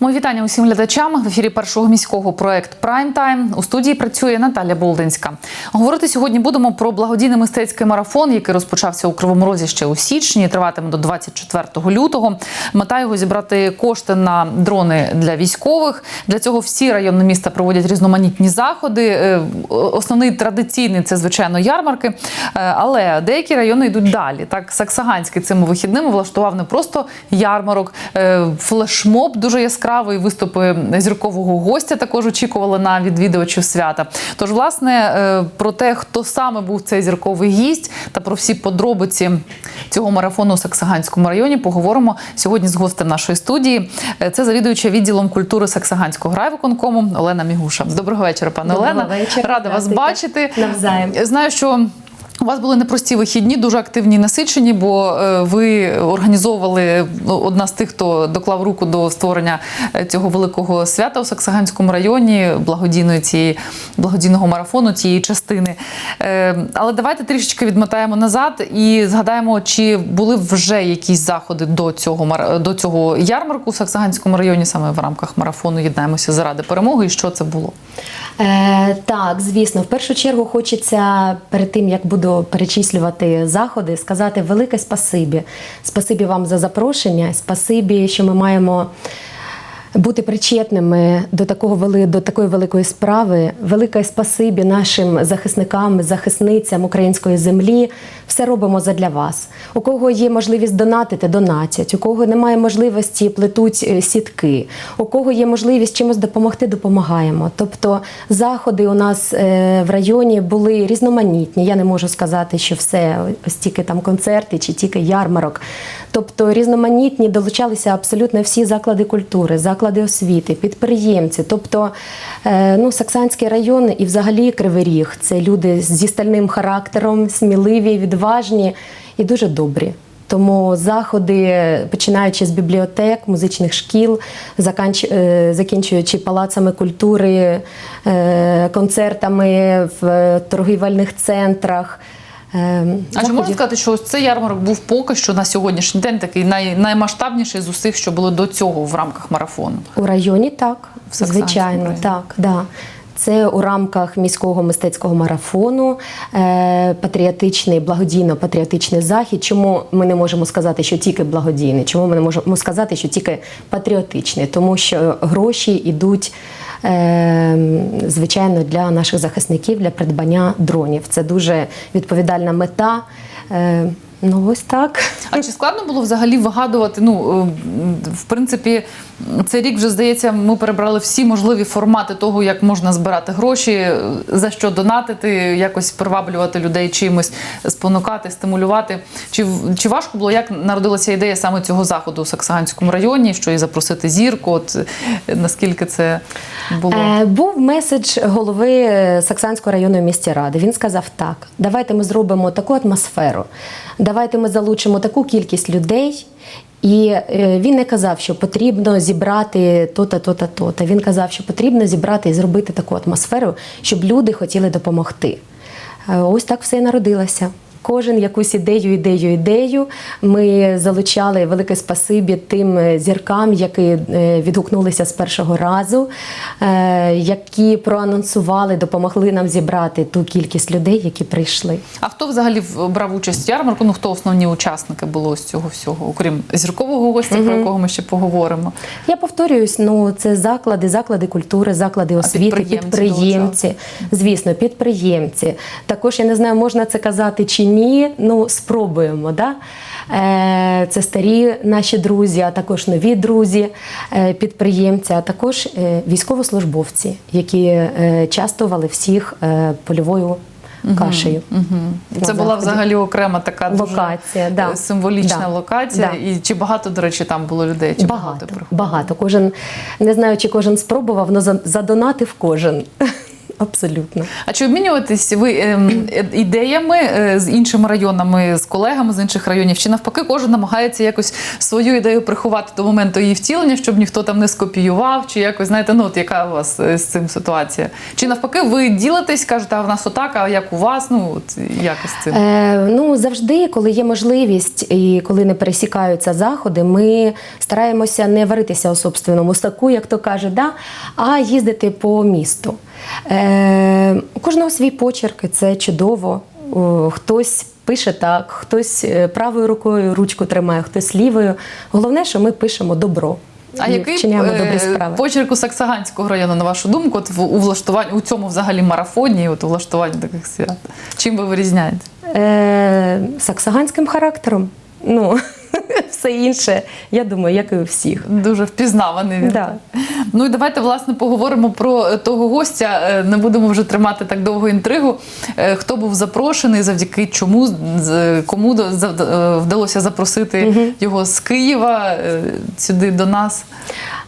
Мої вітання усім глядачам в ефірі першого міського проект Прайм Тайм. У студії працює Наталя Болдинська. Говорити сьогодні будемо про благодійний мистецький марафон, який розпочався у Кривому Розі ще у січні. Триватиме до 24 лютого. Мета його зібрати кошти на дрони для військових. Для цього всі райони міста проводять різноманітні заходи. Е, Основний традиційний це звичайно ярмарки, Е, але деякі райони йдуть далі. Так, Саксаганський цими вихідними влаштував не просто ярмарок, е, флешмоб дуже яскравий. Виступи зіркового гостя також очікували на відвідувачів свята. Тож, власне, е, про те, хто саме був цей зірковий гість, та про всі подробиці цього марафону у Саксаганському районі поговоримо сьогодні з гостем нашої студії. Е, Це завідуюча відділом культури Саксаганського райвиконкому Олена Мігуша. Доброго вечора, пане Доброго Олена. вечора. Рада вас бачити. Навзаєм. Знаю, що. У вас були непрості вихідні, дуже активні насичені, бо е, ви організовували ну, одна з тих, хто доклав руку до створення е, цього великого свята у Саксаганському районі, благодійної цієї благодійного марафону цієї частини. Е, Але давайте трішечки відмотаємо назад і згадаємо, чи були вже якісь заходи до цього до цього ярмарку у Саксаганському районі, саме в рамках марафону Єднаємося заради перемоги. І що це було? Е, так, звісно, в першу чергу хочеться перед тим, як буду перечислювати заходи, сказати велике спасибі. Спасибі вам за запрошення. Спасибі, що ми маємо. Бути причетними до такого вели- до такої великої справи, велике спасибі нашим захисникам, захисницям української землі. Все робимо задля вас. У кого є можливість донатити, донатять. У кого немає можливості, плетуть е, сітки. У кого є можливість чимось допомогти, допомагаємо. Тобто заходи у нас е, в районі були різноманітні. Я не можу сказати, що все ось тільки там концерти чи тільки ярмарок. Тобто різноманітні долучалися абсолютно всі заклади культури, заклади освіти, підприємці. Тобто, е, ну, Саксанський район і взагалі Кривий Ріг це люди зі стальним характером, сміливі, відважні і дуже добрі. Тому заходи, починаючи з бібліотек, музичних шкіл, е, закінчуючи палацами культури, е, концертами в торгівельних центрах. Е, А чи можна сказати, що цей ярмарок був поки що на сьогоднішній день такий най, наймасштабніший з усіх, що було до цього в рамках марафону? У районі так, В звичайно, районі. так, да. Це у рамках міського мистецького марафону, е, патріотичний, благодійно-патріотичний захід. Чому ми не можемо сказати, що тільки благодійний? Чому ми не можемо сказати, що тільки патріотичний? Тому що гроші йдуть, звичайно, для наших захисників, для придбання дронів. Це дуже відповідальна мета. Ну, ось так. А чи складно було взагалі вигадувати? Ну е, в принципі, цей рік вже здається, ми перебрали всі можливі формати того, як можна збирати гроші, е, за що донатити, якось приваблювати людей чимось, спонукати, стимулювати. Чи чи важко було, як народилася ідея саме цього заходу у Саксаганському районі, що і запросити зірку? От е, наскільки це було? Е, Був меседж голови Саксанської районної міської ради. Він сказав так: давайте ми зробимо таку атмосферу, давайте ми залучимо таку кількість людей. І е, він не казав, що потрібно зібрати то-та, то-та, то-та. Він казав, що потрібно зібрати і зробити таку атмосферу, щоб люди хотіли допомогти. Е, Ось так все і народилося. Кожен якусь ідею, ідею, ідею. Ми залучали велике спасибі тим е, зіркам, які е, відгукнулися з першого разу, е, які проанонсували, допомогли нам зібрати ту кількість людей, які прийшли. А хто взагалі брав участь в ярмарку? Ну хто основні учасники було з цього всього, окрім зіркового гостя, про якого ми ще поговоримо? Я повторююсь, ну це заклади, заклади культури, заклади освіти, підприємці підприємці, звісно, підприємці. Також я не знаю, можна це казати чи ні. Ну спробуємо. Да? Е, Це старі наші друзі, а також нові друзі, е, підприємці, а також е, військовослужбовці, які частували всіх польовою кашею. Це була взагалі окрема така дуже Локація, да. е, символічна Да. локація. Да. І чи багато, до речі, там було людей? Чи багато, Багато, багато. Кожен не знаю, чи кожен спробував, але задонатив кожен. Абсолютно. А чи обмінюєтесь ви ем, е, ідеями е, з іншими районами, з колегами з інших районів? Чи навпаки, кожен намагається якось свою ідею приховати до моменту її втілення, щоб ніхто там не скопіював, чи якось знаєте, ну от яка у вас е, з цим ситуація? Чи навпаки, ви ділитесь, кажете, а в нас отак, а як у вас? Ну от якось цим. Е, ну, завжди, коли є можливість і коли не пересікаються заходи, ми стараємося не варитися у собственному соку, як то каже, да? а їздити по місту. Е, у кожного свій почерк, і це чудово. Хтось пише так, хтось е, правою рукою ручку тримає, хтось лівою. Головне, що ми пишемо добро. А який е, почерк у Саксаганського району, на вашу думку, от в у влаштуванні у цьому взагалі марафоні, от у влаштуванні таких свят? Чим ви вирізняєте? Е, саксаганським характером. Ну, все інше, я думаю, як і у всіх. Дуже впізнаваний він. Да. Ну і давайте власне поговоримо про е, того гостя. Е, Не будемо вже тримати так довго інтригу. Е, Хто був запрошений, завдяки чому кому вдалося запросити його з Києва сюди до нас.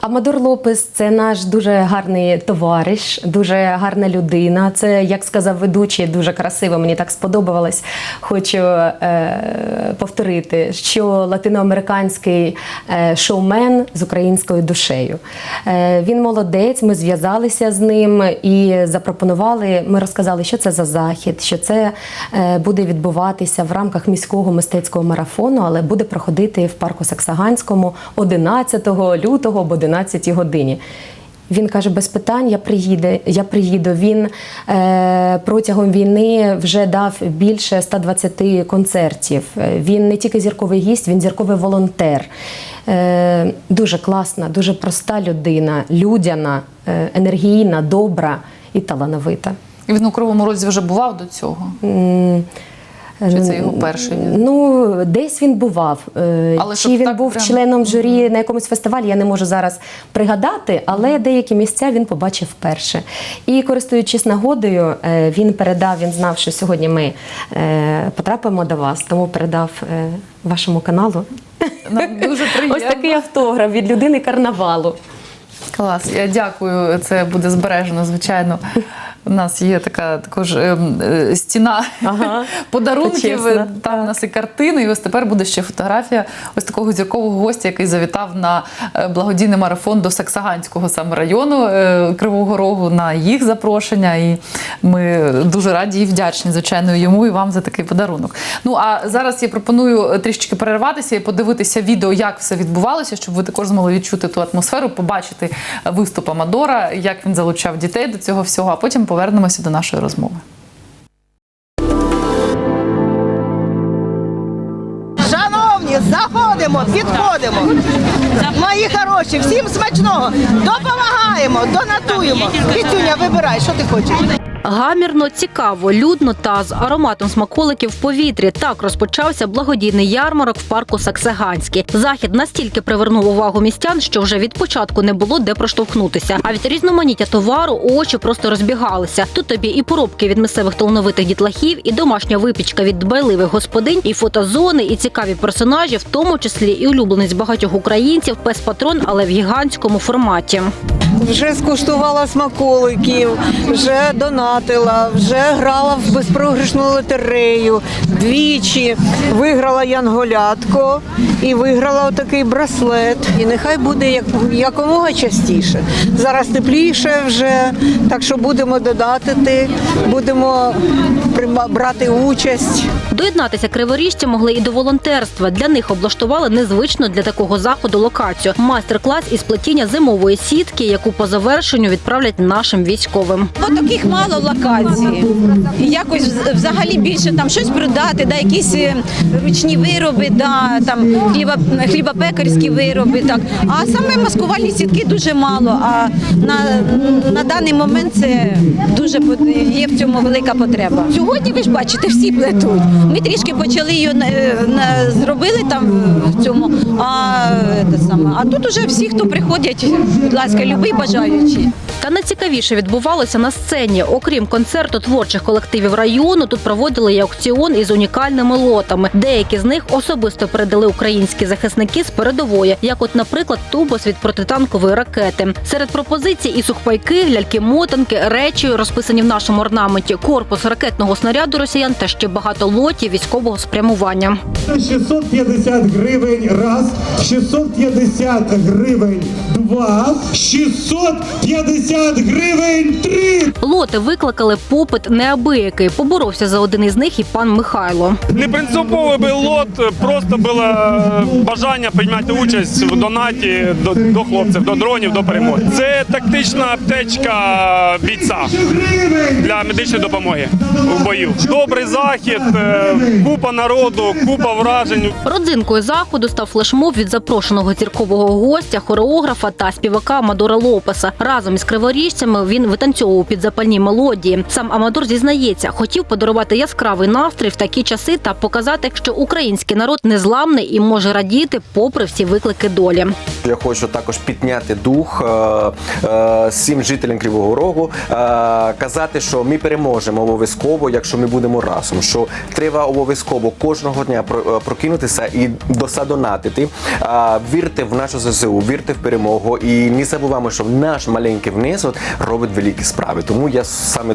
Амадор Лопес це наш дуже гарний товариш, дуже гарна людина. Це, як сказав ведучий, дуже красиво. Мені так сподобалось. Хочу е, повторити, що латиноамериканський е, шоумен з українською душею. Е, він молодець. Ми зв'язалися з ним і запропонували. Ми розказали, що це за захід, що це е, буде відбуватися в рамках міського мистецького марафону, але буде проходити в парку Саксаганському 11 лютого об 11 годині. Він каже, без питань, я приїду. Я приїду. Він е, протягом війни вже дав більше 120 концертів. Е, Він не тільки зірковий гість, він зірковий волонтер. Е, дуже класна, дуже проста людина, людяна, е, енергійна, добра і талановита. І він у Кривому Розі вже бував до цього. Чи це його перший? Ну, десь він бував. Е, Але Чи він був прям- членом журі на якомусь фестивалі, я не можу зараз пригадати, але деякі місця він побачив вперше. І користуючись нагодою, е, він передав, він знав, що сьогодні ми е, потрапимо до вас, тому передав вашому каналу. Нам дуже приємно. Ось такий автограф від людини карнавалу. Клас, я дякую. Це буде збережено, звичайно. У нас є така також ем, е, стіна Ага. подарунків. Там у нас і картини, і ось тепер буде ще фотографія ось такого зіркового гостя, який завітав на е, благодійний марафон до Саксаганського саме району е, Кривого Рогу на їх запрошення. І ми дуже раді і вдячні, звичайно, йому і вам за такий подарунок. Ну а зараз я пропоную трішечки перерватися і подивитися відео, як все відбувалося, щоб ви також змогли відчути ту атмосферу, побачити виступ Амадора, як він залучав дітей до цього всього. А потім повернемося до нашої розмови. Шановні, заходимо, підходимо. Мої хороші, всім смачного. Допомагаємо, донатуємо. Вітюня, вибирай, що ти хочеш. Гамірно, цікаво, людно та з ароматом смаколиків в повітрі. Так розпочався благодійний ярмарок в парку Саксаганський. Захід настільки привернув увагу містян, що вже від початку не було де проштовхнутися. А від різноманіття товару очі просто розбігалися. Тут тобі і поробки від місцевих талановитих дітлахів, і домашня випічка від дбайливих господинь, і фотозони, і цікаві персонажі, в тому числі і улюбленець багатьох українців, пес патрон, але в гігантському форматі. Вже скуштувала смаколиків, вже донатила, вже грала в безпрограшну лотерею. Двічі виграла янголятко і виграла отакий браслет. І нехай буде як, якомога частіше. Зараз тепліше вже, так що будемо додатити, будемо брати участь. Доєднатися криворіжці могли і до волонтерства. Для них облаштували незвично для такого заходу локацію. Майстер-клас із плетіння зимової сітки, яку по завершенню відправлять нашим військовим. От таких мало локацій. І Якось взагалі більше там щось продати, да, якісь е, ручні вироби, да, там хліба, хлібопекарські вироби. Так. А саме маскувальні сітки дуже мало. А на, на даний момент це дуже є в цьому велика потреба. Сьогодні ви ж бачите, всі плетуть. Ми трішки почали її на- зробили там в цьому. А, те саме. а тут уже всі, хто приходять, будь ласка, любі бажаючі. Та найцікавіше відбувалося на сцені. Окрім концерту творчих колективів району, тут проводили і аукціон із унікальними лотами. Деякі з них особисто передали українські захисники з передової, як, от, наприклад, тубус від протитанкової ракети. Серед пропозицій і сухпайки, ляльки-мотанки, речі, розписані в нашому орнаменті, корпус ракетного снаряду росіян та ще багато лотів військового спрямування. 650 гривень раз, 650 гривень два, 650 гривень три. Лоти викликали попит неабиякий. Поборовся за один із них і пан Михайло. Не принциповий був лот, просто було е, бажання приймати участь в донаті до, до хлопців, до дронів, до перемоги. Це тактична аптечка бійця для медичної допомоги в бою. Добрий захід, е, купа народу, купа вражень. Родзинкою заходу став флешмоб від запрошеного зіркового гостя, хореографа та співака Амадора Лопеса. Разом із криворіжцями він витанцьовував під запальні мелодії. Сам Амадор зізнається, хотів подарувати яскравий настрій в такі часи та показати, що український народ незламний і може радіти попри всі виклики долі. Я хочу також підняти дух е, е, всім жителям Кривого Рогу, е, казати, що ми переможемо обов'язково, якщо ми будемо разом. Що треба обов'язково кожного дня про- прокинутися і досадонатити. Вірте в нашу ЗСУ, вірте в перемогу і не забуваємо, що наш маленький внесок робить великі справи. Тому я саме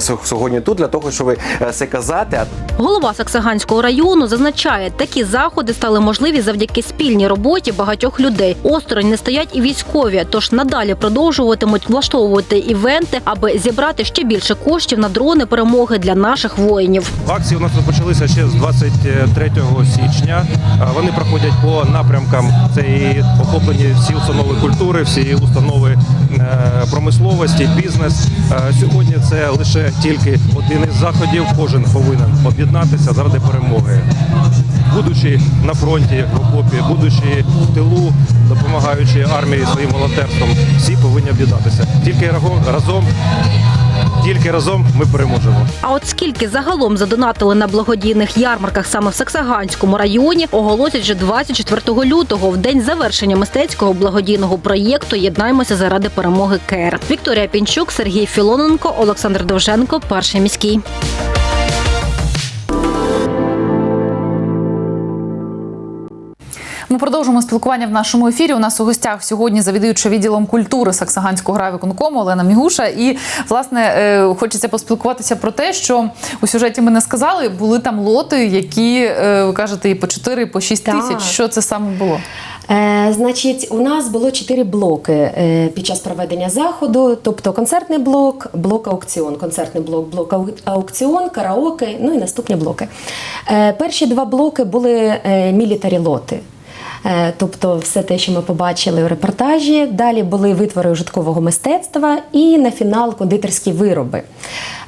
сьогодні тут для того, щоб е, це казати. Голова Саксаганського району зазначає, такі заходи стали можливі завдяки спільній роботі багатьох людей. Осторонь не стоять і військові, тож надалі продовжуватимуть влаштовувати івенти, аби зібрати ще більше коштів на дрони перемоги для наших воїнів. Акції у нас розпочалися ще з 23 січня. Вони проходять по напрямкам. Це і охоплені всі установи культури, всі установи е, промисловості, бізнес. Е, Сьогодні це лише тільки один із заходів. Кожен повинен об'єднатися заради перемоги. Будучи на фронті в окопі, будучи в тилу, допомагаючи армії своїм волонтерством, всі повинні об'єднатися. Тільки разом- тільки разом ми переможемо. А от скільки загалом задонатили на благодійних ярмарках саме в Саксаганському районі, оголосять вже 24 лютого, в день завершення мистецького благодійного проєкту Єднаймося заради перемоги КЕР. Вікторія Пінчук, Сергій Філоненко, Олександр Довженко, перший міський. Ми продовжуємо спілкування в нашому ефірі. У нас у гостях сьогодні завідуюча відділом культури Саксаганського райвиконкому Олена Мігуша. І власне е, хочеться поспілкуватися про те, що у сюжеті ми не сказали, були там лоти, які е, ви кажете, і по 4, і по 6 Так. тисяч. Що це саме було? Е, значить, у нас було чотири блоки е, під час проведення заходу, тобто концертний блок, блок аукціон, концертний блок, блок аукціон, караоке, ну і наступні блоки. Е, перші два блоки були е, мілітарі лоти. Е, Тобто все те, що ми побачили у репортажі. Далі були витвори ужиткового мистецтва і на фінал кондитерські вироби.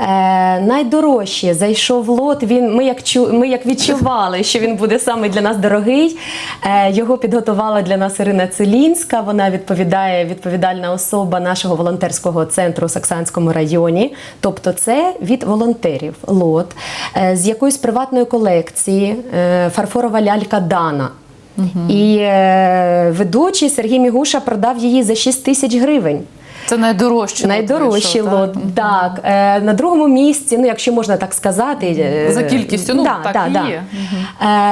Е, найдорожче зайшов лот. Він, ми, як чу, ми як відчували, що він буде саме для нас дорогий. Е, його підготувала для нас Ірина Целінська. Вона відповідає відповідальна особа нашого волонтерського центру у Саксанському районі. Тобто, це від волонтерів лот е, з якоїсь приватної колекції е, фарфорова лялька Дана. І е, ведучий Сергій Мігуша продав її за 6 тисяч гривень. Це найдорожчий лот лот. так? Так, Е, на другому місці, ну якщо можна так сказати, е, За кількістю, ну, да, так да, і да. є.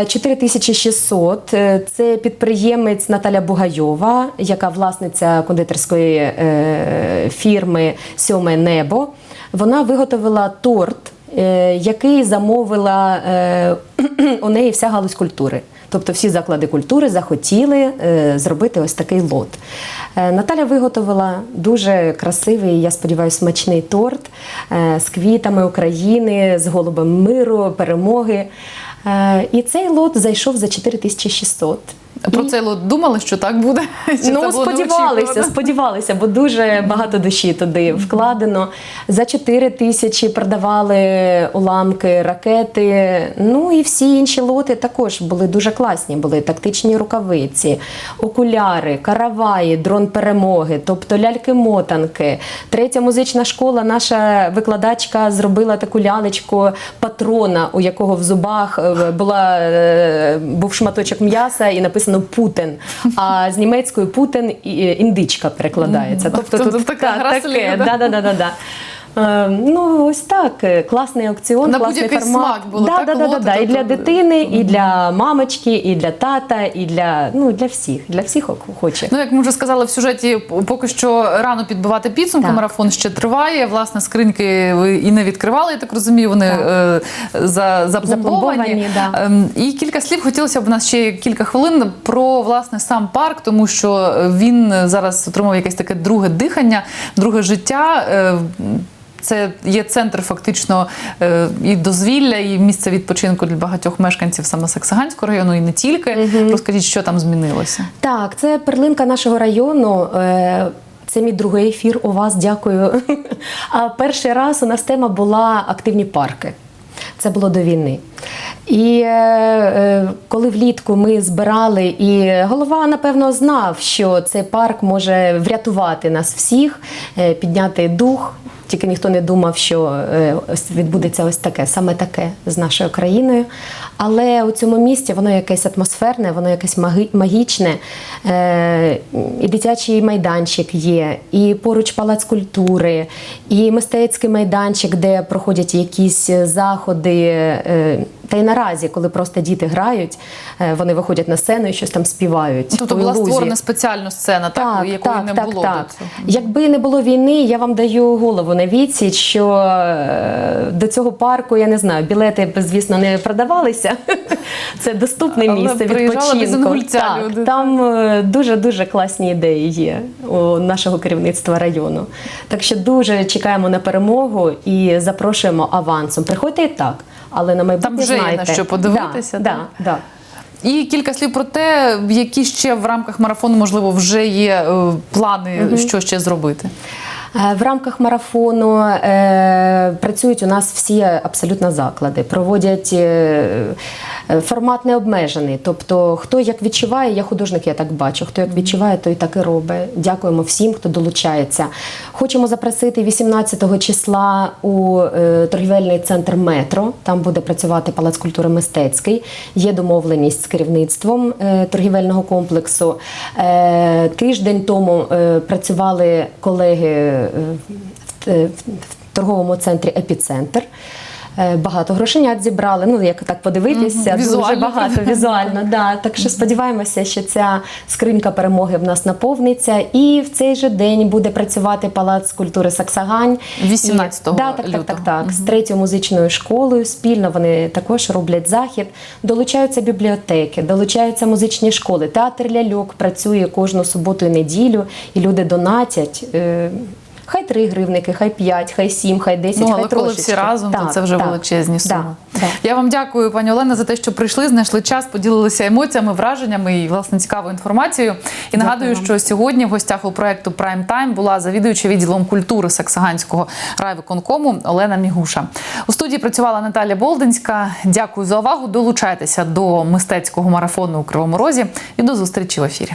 Е, 4600. Е, Це підприємець Наталя Бугайова, яка власниця кондитерської е, фірми Сьоме небо. Вона виготовила торт, е, який замовила е, у неї вся галузь культури. Тобто всі заклади культури захотіли е, зробити ось такий лот. Е, Наталя виготовила дуже красивий, я сподіваюся, смачний торт е, з квітами України, з голубом миру, перемоги. І цей лот зайшов за 4600. Про лот думали, що так буде? Чи це Ну, сподівалися, сподівалися, бо дуже багато душі туди вкладено. За 4 тисячі продавали уламки, ракети. Ну і всі інші лоти також були дуже класні. Були тактичні рукавиці, окуляри, караваї, дрон перемоги, тобто ляльки-мотанки. Третя музична школа, наша викладачка зробила таку лялечку патрона, у якого в зубах е, була, е, був шматочок м'яса і написано написано Путин, а з німецької Путин індичка перекладається. Тобто тут така та- гра да? Е, Ну, ось так. е, Класний аукціон, На класний будь-який формат. смак було, да, так, да, да, да, да. І для дитини, і для мамочки, і для тата, і для, ну, для всіх. Для всіх хоче. Ну, як ми вже сказали в сюжеті, поки що рано підбивати підсумки. Так. Марафон ще триває. Власне, скриньки ви і не відкривали, я так розумію. Вони е, за, запломбовані. Запломбовані, да. Ем, І кілька слів хотілося б у нас ще кілька хвилин про власне сам парк, тому що він зараз отримав якесь таке друге дихання, друге життя. Е, Це є центр фактично е, і дозвілля, і місце відпочинку для багатьох мешканців саме Саксаганського району, і не тільки. Розкажіть, що там змінилося. Так, це перлинка нашого району. Е, Це мій другий ефір у вас, дякую. А перший раз у нас тема була активні парки. Це було до війни. І е, е, коли влітку ми збирали, і голова, напевно, знав, що цей парк може врятувати нас всіх, е, підняти дух. Тільки ніхто не думав, що е, відбудеться ось таке, саме таке з нашою країною. Але у цьому місті воно якесь атмосферне, воно якесь магічне. Е, І дитячий майданчик є, і поруч палац культури, і мистецький майданчик, де проходять якісь заходи. Та й наразі, коли просто діти грають, е, вони виходять на сцену і щось там співають. Тобто була ілузії. створена спеціально сцена, так, якої не було до цього. Якби не було війни, я вам даю голову на відсіч, що е, до цього парку, я не знаю, білети, звісно, не продавалися. Це доступне місце відпочинку. Так, люди. там е, дуже-дуже класні ідеї є у нашого керівництва району. Так що дуже чекаємо на перемогу і запрошуємо авансом. Приходьте і так, але на майбутнє Там вже є на що подивитися, Да, так? да, да. І кілька слів про те, які ще в рамках марафону, можливо, вже є е, плани, що ще зробити. Е, В рамках марафону е, працюють у нас всі абсолютно заклади, проводять е, формат не обмежений. Тобто, хто як відчуває, я художник, я так бачу. Хто як відчуває, той так і робить. Дякуємо всім, хто долучається. Хочемо запросити 18 числа у торгівельний центр метро. Там буде працювати палац культури мистецький. Є домовленість з керівництвом торгівельного комплексу. Тиждень тому працювали колеги в, в, в торговому центрі Епіцентр. Е, Багато грошенят зібрали. Ну як так подивитися, Мгм. дуже багато візуально. Да. Так що сподіваємося, що ця скринька перемоги в нас наповниться. І в цей же день буде працювати палац культури Саксагань. 18 І- да, так, так, так, лютого. так. З третьою музичною школою спільно вони також роблять захід. Долучаються бібліотеки, долучаються музичні школи. Театр ляльок працює кожну суботу і неділю, і люди донатять. Хай три гривники, хай п'ять, хай сім, хай десять, Ну, хай але коли трошечки. всі разом, то це вже так. величезні Да, суми. да. Я вам дякую, пані Олена, за те, що прийшли, знайшли час, поділилися емоціями, враженнями і власне цікавою інформацією. І нагадую, що сьогодні в гостях у проекту Прайм Тайм була завідуюча відділом культури Саксаганського райвиконкому Олена Мігуша. У студії працювала Наталя Болдинська. Дякую за увагу. Долучайтеся до мистецького марафону у Кривому Розі і до зустрічі в ефірі.